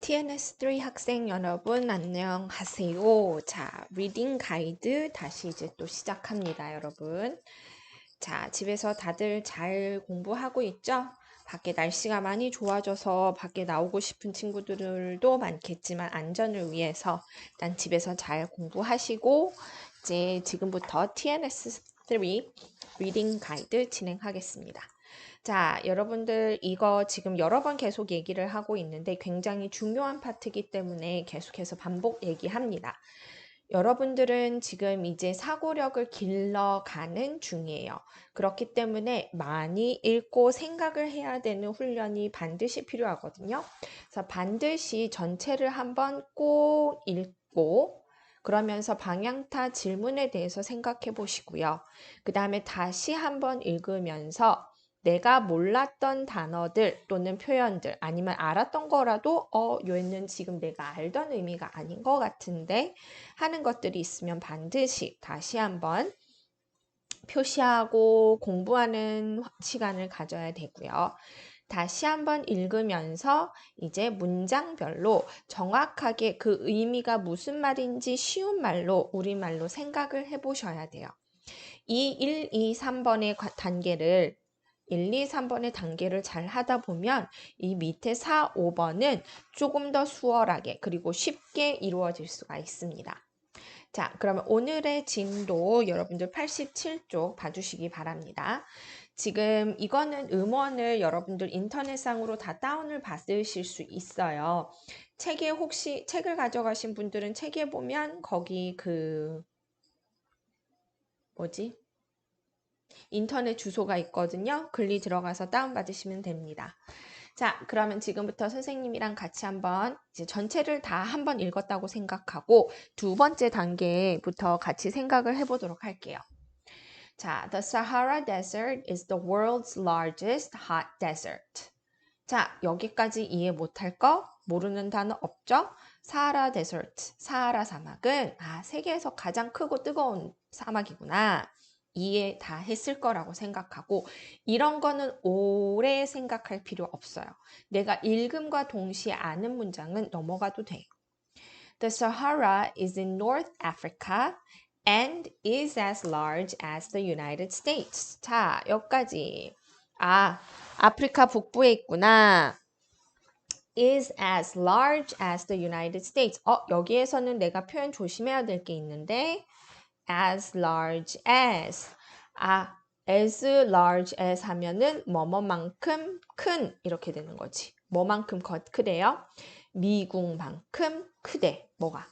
TNS3 학생 여러분 안녕하세요. 자, 리딩 가이드 다시 이제 또 시작합니다, 여러분. 자, 집에서 다들 잘 공부하고 있죠? 밖에 날씨가 많이 좋아져서 밖에 나오고 싶은 친구들도 많겠지만 안전을 위해서 일단 집에서 잘 공부하시고 이제 지금부터 TNS3 리딩 가이드 진행하겠습니다. 자, 여러분들 이거 지금 여러 번 계속 얘기를 하고 있는데 굉장히 중요한 파트이기 때문에 계속해서 반복 얘기합니다. 여러분들은 지금 이제 사고력을 길러가는 중이에요. 그렇기 때문에 많이 읽고 생각을 해야 되는 훈련이 반드시 필요하거든요. 그래서 반드시 전체를 한번 꼭 읽고 그러면서 방향타 질문에 대해서 생각해 보시고요. 그 다음에 다시 한번 읽으면서 내가 몰랐던 단어들 또는 표현들 아니면 알았던 거라도 어, 요는 지금 내가 알던 의미가 아닌 것 같은데 하는 것들이 있으면 반드시 다시 한번 표시하고 공부하는 시간을 가져야 되고요. 다시 한번 읽으면서 이제 문장별로 정확하게 그 의미가 무슨 말인지 쉬운 말로 우리말로 생각을 해 보셔야 돼요. 이 1, 2, 3번의 단계를 1, 2, 3번의 단계를 잘 하다 보면 이 밑에 4, 5번은 조금 더 수월하게 그리고 쉽게 이루어질 수가 있습니다. 자, 그러면 오늘의 진도 여러분들 87쪽 봐주시기 바랍니다. 지금 이거는 음원을 여러분들 인터넷상으로 다 다운을 받으실 수 있어요. 책에 혹시 책을 가져가신 분들은 책에 보면 거기 그 뭐지? 인터넷 주소가 있거든요. 글리 들어가서 다운받으시면 됩니다. 자, 그러면 지금부터 선생님이랑 같이 한번 이제 전체를 다 한번 읽었다고 생각하고 두 번째 단계부터 같이 생각을 해보도록 할게요. 자, the Sahara Desert is the world's largest hot desert. 자, 여기까지 이해 못할 거 모르는 단어 없죠? 사하라 데설트, 사하라 사막은 아, 세계에서 가장 크고 뜨거운 사막이구나. 이해 다 했을 거라고 생각하고 이런 거는 오래 생각할 필요 없어요. 내가 읽음과 동시에 아는 문장은 넘어가도 돼요. The Sahara is in North Africa and is as large as the United States. 자, 여기까지. 아, 아프리카 북부에 있구나. is as large as the United States. 어, 여기에서는 내가 표현 조심해야 될 게 있는데 as large as. 아, as large as 하면은 뭐뭐만큼 큰 이렇게 되는 거지. 뭐만큼 크대요? 미국만큼 크대. 뭐가?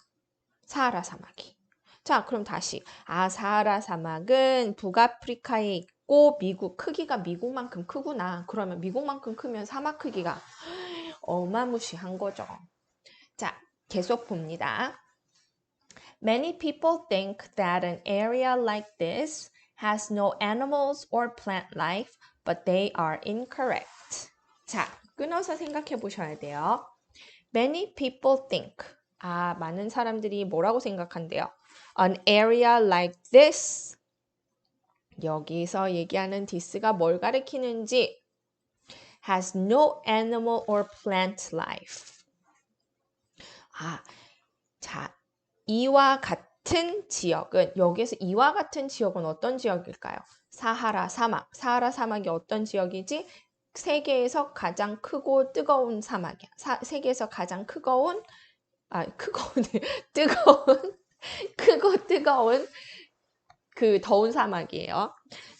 사하라 사막이. 자, 그럼 다시. 아, 사하라 사막은 북아프리카에 있고 미국 크기가 미국만큼 크구나. 그러면 미국만큼 크면 사막 크기가 어마무시한 거죠. 자, 계속 봅니다. Many people think that an area like this has no animals or plant life, but they are incorrect. 자, 끊어서 생각해 보셔야 돼요. Many people think. 아, 많은 사람들이 뭐라고 생각한대요? An area like this. 여기서 얘기하는 this가 뭘 가리키는지 has no animal or plant life. 아, 자, 이와 같은 지역은 여기에서 이와 같은 지역은 어떤 지역일까요? 사하라 사막. 사하라 사막이 어떤 지역이지? 세계에서 가장 크고 뜨거운 사막이야. 사, 세계에서 가장 크고운 아 크고운 뜨거운 크고 뜨거운 그 더운 사막이에요.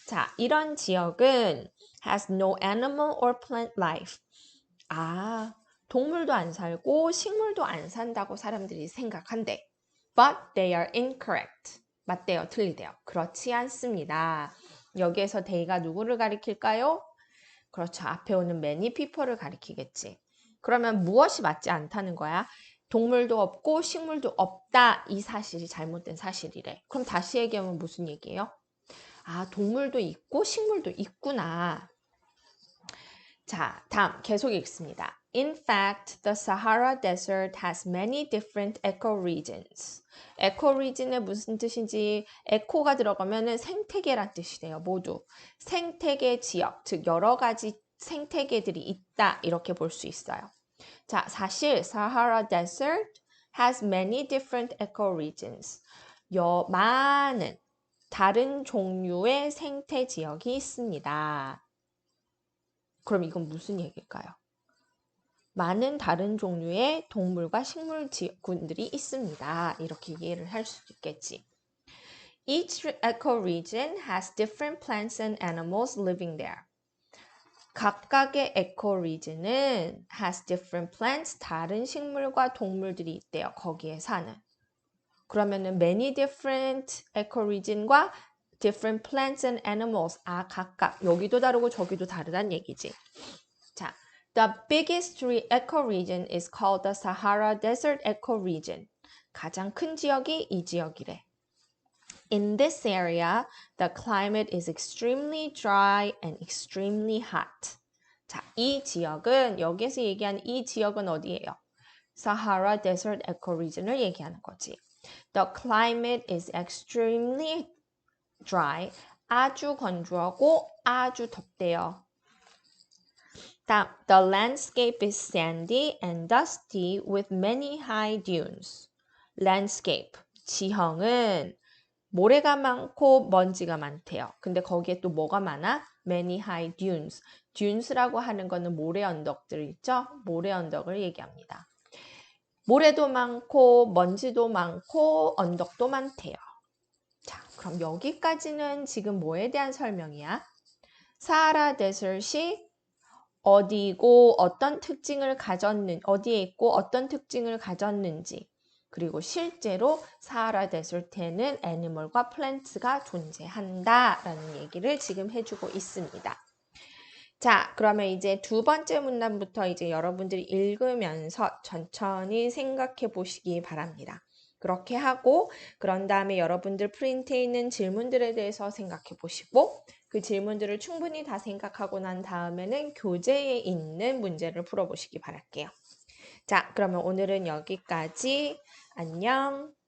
자, 이런 지역은 has no animal or plant life. 아, 동물도 안 살고 식물도 안 산다고 사람들이 생각한대. But they are incorrect. 맞대요, 틀리대요. 그렇지 않습니다. 여기에서 they가 누구를 가리킬까요? 그렇죠. 앞에 오는 many people를 가리키겠지. 그러면 무엇이 맞지 않다는 거야? 동물도 없고 식물도 없다. 이 사실이 잘못된 사실이래. 그럼 다시 얘기하면 무슨 얘기예요? 아, 동물도 있고 식물도 있구나. 자, 다음 계속 읽습니다. In fact, the Sahara Desert has many different ecoregions. 에코리진의 무슨 뜻인지 에코가 들어가면은 생태계란 뜻이 돼요. 모두 생태계 지역, 즉 여러 가지 생태계들이 있다 이렇게 볼 수 있어요. 자, 사실 Sahara Desert has many different ecoregions. 여 많은 다른 종류의 생태 지역이 있습니다. 그럼 이건 무슨 얘기일까요? 많은 다른 종류의 동물과 식물 지역군들이 있습니다. 이렇게 이해를 할 수 있겠지. Each ecoregion has different plants and animals living there. 각각의 ecoregion은 has different plants, 다른 식물과 동물들이 있대요. 거기에 사는. 그러면은 many different ecoregion과 different plants and animals. 아, 각각. 여기도 다르고 저기도 다르단 얘기지. 자, the biggest ecoregion is called the Sahara Desert ecoregion. 가장 큰 지역이 이 지역이래. In this area, the climate is extremely dry and extremely hot. 자, 이 지역은 여기서 얘기하는 이 지역은 어디예요? Sahara Desert ecoregion을 얘기하는 거지. The climate is extremely dry. 아주 건조하고 아주 덥대요. 다음, the landscape is sandy and dusty with many high dunes. landscape, 지형은 모래가 많고 먼지가 많대요. 근데 거기에 또 뭐가 많아? many high dunes. dunes라고 하는 거는 모래 언덕들 있죠? 모래 언덕을 얘기합니다. 모래도 많고 먼지도 많고 언덕도 많대요. 자, 그럼 여기까지는 지금 뭐에 대한 설명이야? 사하라 데설시 어디고 어떤 특징을 가졌는 어디에 있고 어떤 특징을 가졌는지 그리고 실제로 사하라 데설트에는 애니멀과 플랜트가 존재한다라는 얘기를 지금 해주고 있습니다. 자, 그러면 이제 두 번째 문단부터 이제 여러분들이 읽으면서 천천히 생각해 보시기 바랍니다. 그렇게 하고 그런 다음에 여러분들 프린트에 있는 질문들에 대해서 생각해 보시고 그 질문들을 충분히 다 생각하고 난 다음에는 교재에 있는 문제를 풀어보시기 바랄게요. 자, 그러면 오늘은 여기까지. 안녕.